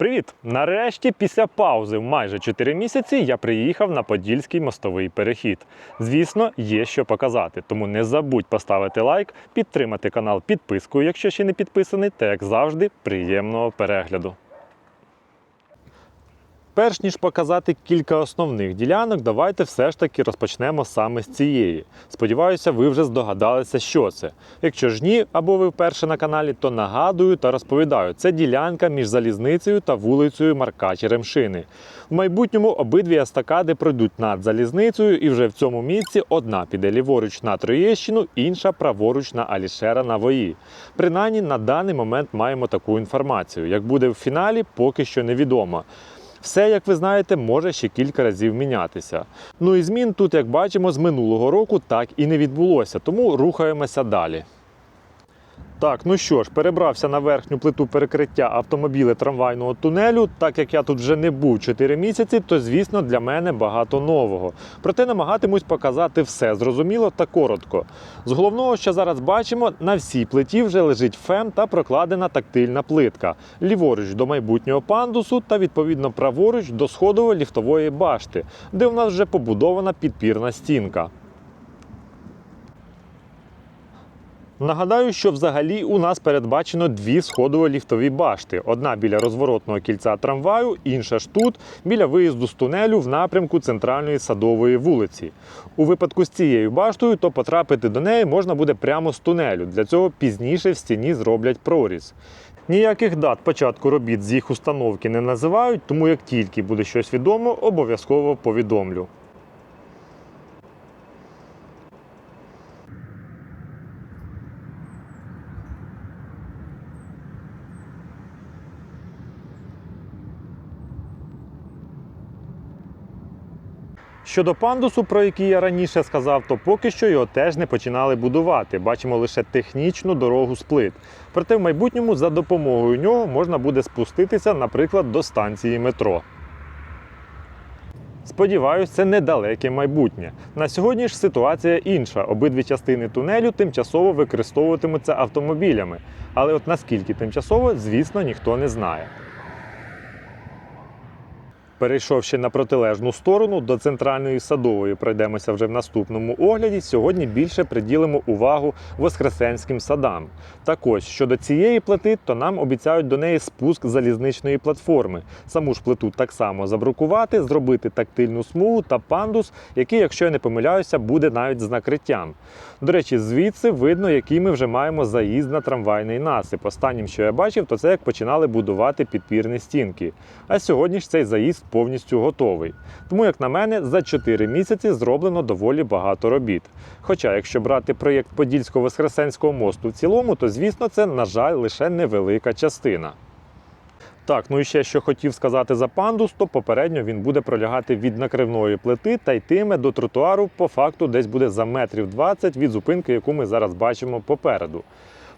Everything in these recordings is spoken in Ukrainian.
Привіт! Нарешті, після паузи в майже 4 місяці, я приїхав на Подільський мостовий перехід. Звісно, є що показати, тому не забудь поставити лайк, підтримати канал підпискою, якщо ще не підписаний, та як завжди, приємного перегляду. Перш ніж показати кілька основних ділянок, давайте все ж таки розпочнемо саме з цієї. Сподіваюся, ви вже здогадалися, що це. Якщо ж ні, або ви вперше на каналі, то нагадую та розповідаю, це ділянка між залізницею та вулицею Марка Черемшини. В майбутньому обидві естакади пройдуть над залізницею, і вже в цьому місці одна піде ліворуч на Троєщину, інша праворуч на Алішера на Вої. Принаймні на даний момент маємо таку інформацію. Як буде в фіналі, поки що невідомо. Все, як ви знаєте, може ще кілька разів мінятися. Ну і змін тут, як бачимо, з минулого року так і не відбулося, тому рухаємося далі. Так, ну що ж, перебрався на верхню плиту перекриття автомобіля трамвайного тунелю. Так як я тут вже не був 4 місяці, то звісно для мене багато нового. Проте намагатимусь показати все зрозуміло та коротко. З головного, що зараз бачимо, на всій плиті вже лежить фем та прокладена тактильна плитка. Ліворуч до майбутнього пандусу та відповідно праворуч до сходово-ліфтової башти, де в нас вже побудована підпірна стінка. Нагадаю, що взагалі у нас передбачено дві сходово-ліфтові башти: одна біля розворотного кільця трамваю, інша ж тут, біля виїзду з тунелю в напрямку центральної садової вулиці. У випадку з цією баштою, то потрапити до неї можна буде прямо з тунелю. Для цього пізніше в стіні зроблять проріз. Ніяких дат початку робіт з їх установки не називають, тому як тільки буде щось відомо, обов'язково повідомлю. Щодо пандусу, про який я раніше сказав, то поки що його теж не починали будувати. Бачимо лише технічну дорогу з плит. Проте в майбутньому за допомогою нього можна буде спуститися, наприклад, до станції метро. Сподіваюсь, це недалеке майбутнє. На сьогодні ж ситуація інша. Обидві частини тунелю тимчасово використовуватимуться автомобілями. Але от наскільки тимчасово, звісно, ніхто не знає. Перейшовши на протилежну сторону до центральної садової, пройдемося вже в наступному огляді. Сьогодні більше приділимо увагу воскресенським садам. Так ось щодо цієї плити, то нам обіцяють до неї спуск залізничної платформи. Саму ж плиту так само забрукувати, зробити тактильну смугу та пандус, який, якщо я не помиляюся, буде навіть з накриттям. До речі, звідси видно, який ми вже маємо заїзд на трамвайний насип. Останнім, що я бачив, то це як починали будувати підпірні стінки. А сьогодні ж цей заїзд повністю готовий. Тому, як на мене, за 4 місяці зроблено доволі багато робіт. Хоча, якщо брати проєкт Подільсько-Воскресенського мосту в цілому, то звісно це, на жаль, лише невелика частина. Так, ну і ще що хотів сказати за пандус, то попередньо він буде пролягати від накривної плити та йтиме до тротуару, по факту десь буде за метрів 20 від зупинки, яку ми зараз бачимо попереду.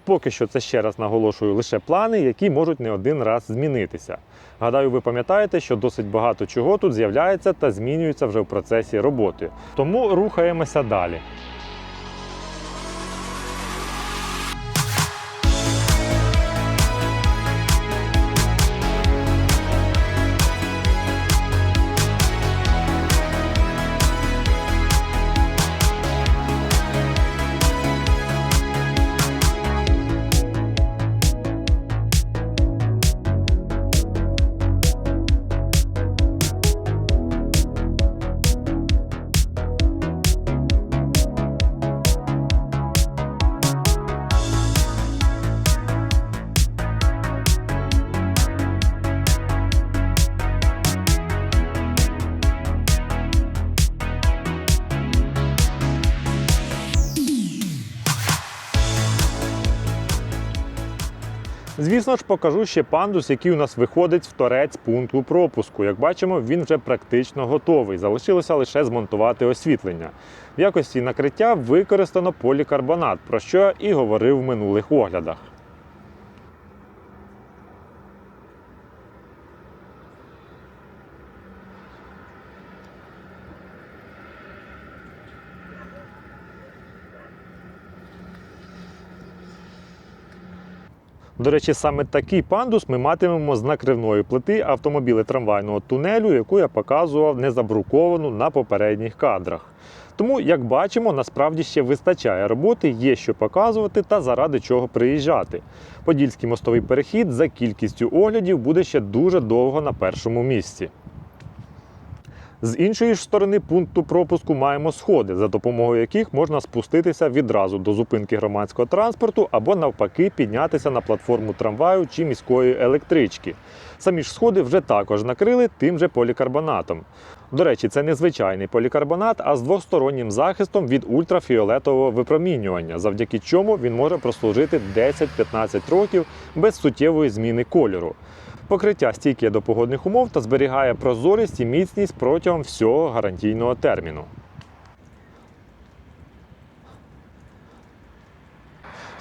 Поки що це ще раз наголошую лише плани, які можуть не один раз змінитися. Гадаю, ви пам'ятаєте, що досить багато чого тут з'являється та змінюється вже в процесі роботи. Тому рухаємося далі. Звісно ж, покажу ще пандус, який у нас виходить в торець пункту пропуску. Як бачимо, він вже практично готовий. Залишилося лише змонтувати освітлення. В якості накриття використано полікарбонат, про що я і говорив в минулих оглядах. До речі, саме такий пандус ми матимемо з накривної плити автомобіля трамвайного тунелю, яку я показував незабруковану на попередніх кадрах. Тому, як бачимо, насправді ще вистачає роботи, є що показувати та заради чого приїжджати. Подільський мостовий перехід за кількістю оглядів буде ще дуже довго на першому місці. З іншої ж сторони пункту пропуску маємо сходи, за допомогою яких можна спуститися відразу до зупинки громадського транспорту або навпаки піднятися на платформу трамваю чи міської електрички. Самі ж сходи вже також накрили тим же полікарбонатом. До речі, це не звичайний полікарбонат, а з двостороннім захистом від ультрафіолетового випромінювання, завдяки чому він може прослужити 10-15 років без суттєвої зміни кольору. Покриття стійке до погодних умов та зберігає прозорість і міцність протягом всього гарантійного терміну.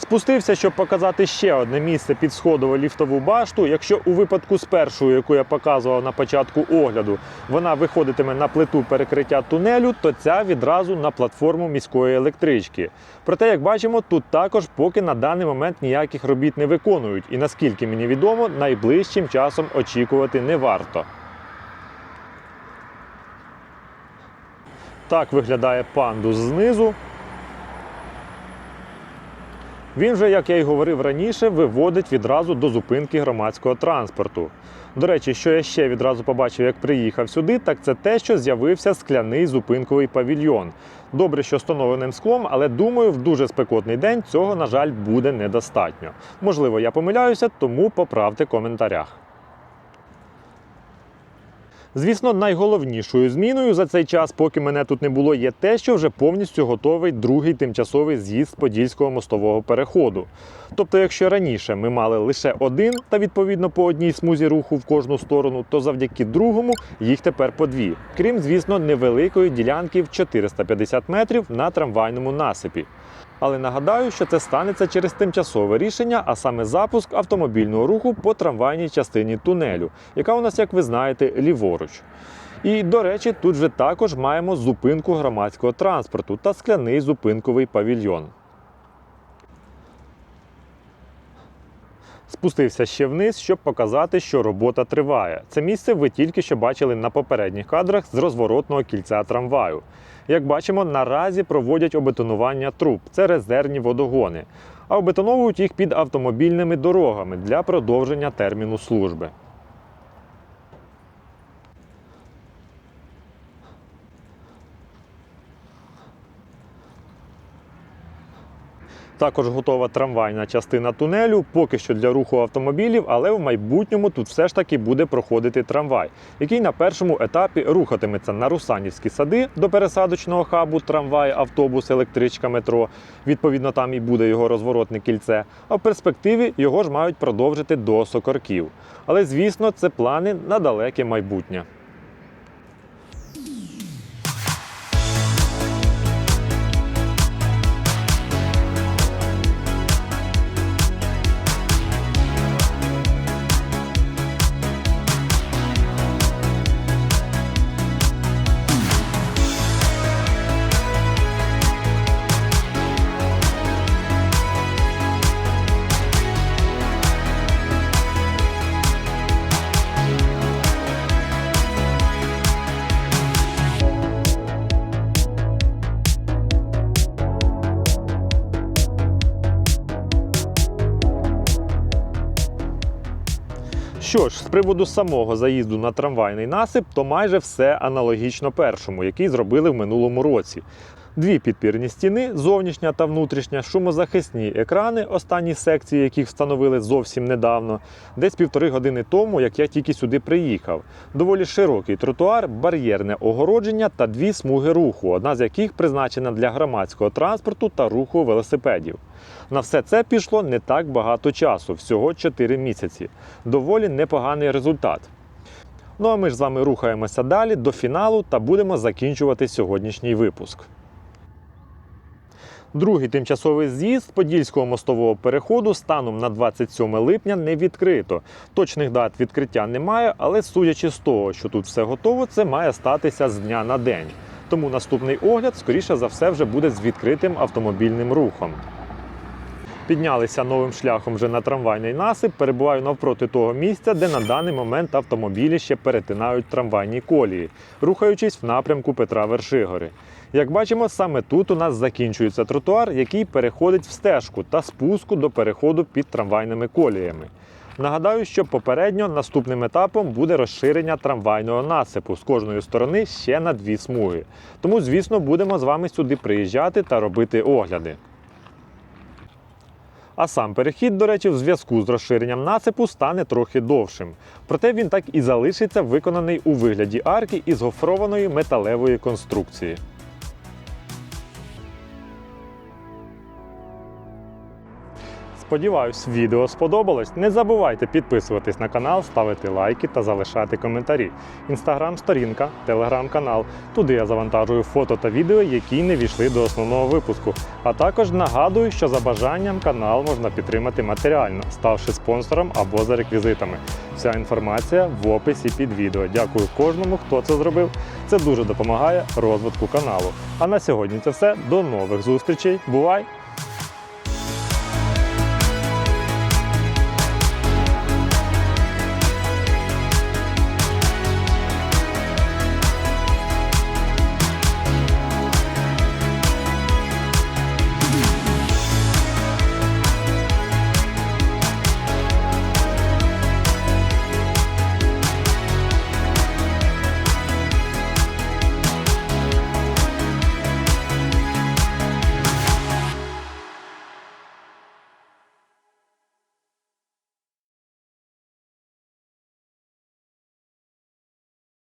Спустився, щоб показати ще одне місце під сходову ліфтову башту. Якщо у випадку з першою, яку я показував на початку огляду, вона виходитиме на плиту перекриття тунелю, то ця відразу на платформу міської електрички. Проте, як бачимо, тут також поки на даний момент ніяких робіт не виконують, і наскільки мені відомо, найближчим часом очікувати не варто. Так виглядає пандус знизу. Він же, як я й говорив раніше, виводить відразу до зупинки громадського транспорту. До речі, що я ще відразу побачив, як приїхав сюди, так це те, що з'явився скляний зупинковий павільйон. Добре, що встановленим склом, але думаю, в дуже спекотний день цього, на жаль, буде недостатньо. Можливо, я помиляюся, тому поправте в коментарях. Звісно, найголовнішою зміною за цей час, поки мене тут не було, є те, що вже повністю готовий другий тимчасовий з'їзд Подільського мостового переходу. Тобто, якщо раніше ми мали лише один та відповідно по одній смузі руху в кожну сторону, то завдяки другому їх тепер по дві. Крім, звісно, невеликої ділянки в 450 метрів на трамвайному насипі. Але нагадаю, що це станеться через тимчасове рішення, а саме запуск автомобільного руху по трамвайній частині тунелю, яка у нас, як ви знаєте, ліворуч. І, до речі, тут вже також маємо зупинку громадського транспорту та скляний зупинковий павільйон. Спустився ще вниз, щоб показати, що робота триває. Це місце ви тільки що бачили на попередніх кадрах з розворотного кільця трамваю. Як бачимо, наразі проводять обетонування труб. Це резервні водогони, а обетоновують їх під автомобільними дорогами для продовження терміну служби. Також готова трамвайна частина тунелю, поки що для руху автомобілів, але в майбутньому тут все ж таки буде проходити трамвай, який на першому етапі рухатиметься на Русанівські сади до пересадочного хабу трамвай, автобус, електричка, метро. Відповідно, там і буде його розворотне кільце. А в перспективі його ж мають продовжити до Сокорків. Але звісно, це плани на далеке майбутнє. Що ж, з приводу самого заїзду на трамвайний насип, то майже все аналогічно першому, який зробили в минулому році. Дві підпірні стіни, зовнішня та внутрішня, шумозахисні екрани, останні секції, яких встановили зовсім недавно, десь півтори години тому, як я тільки сюди приїхав. Доволі широкий тротуар, бар'єрне огородження та дві смуги руху, одна з яких призначена для громадського транспорту та руху велосипедів. На все це пішло не так багато часу, всього 4 місяці. Доволі непоганий результат. Ну а ми ж з вами рухаємося далі до фіналу та будемо закінчувати сьогоднішній випуск. Другий тимчасовий з'їзд Подільського мостового переходу станом на 27 липня не відкрито. Точних дат відкриття немає, але судячи з того, що тут все готово, це має статися з дня на день. Тому наступний огляд, скоріше за все, вже буде з відкритим автомобільним рухом. Піднялися новим шляхом вже на трамвайний насип. Перебуваю навпроти того місця, де на даний момент автомобілі ще перетинають трамвайні колії, рухаючись в напрямку Петра Вершигори. Як бачимо, саме тут у нас закінчується тротуар, який переходить в стежку та спуску до переходу під трамвайними коліями. Нагадаю, що попередньо наступним етапом буде розширення трамвайного насипу з кожної сторони ще на дві смуги. Тому, звісно, будемо з вами сюди приїжджати та робити огляди. А сам перехід, до речі, в зв'язку з розширенням насипу стане трохи довшим. Проте він так і залишиться виконаний у вигляді арки із гофрованої металевої конструкції. Сподіваюсь, відео сподобалось. Не забувайте підписуватись на канал, ставити лайки та залишати коментарі. Інстаграм-сторінка, телеграм-канал. Туди я завантажую фото та відео, які не війшли до основного випуску. А також нагадую, що за бажанням канал можна підтримати матеріально, ставши спонсором або за реквізитами. Вся інформація в описі під відео. Дякую кожному, хто це зробив. Це дуже допомагає розвитку каналу. А на сьогодні це все. До нових зустрічей. Бувай!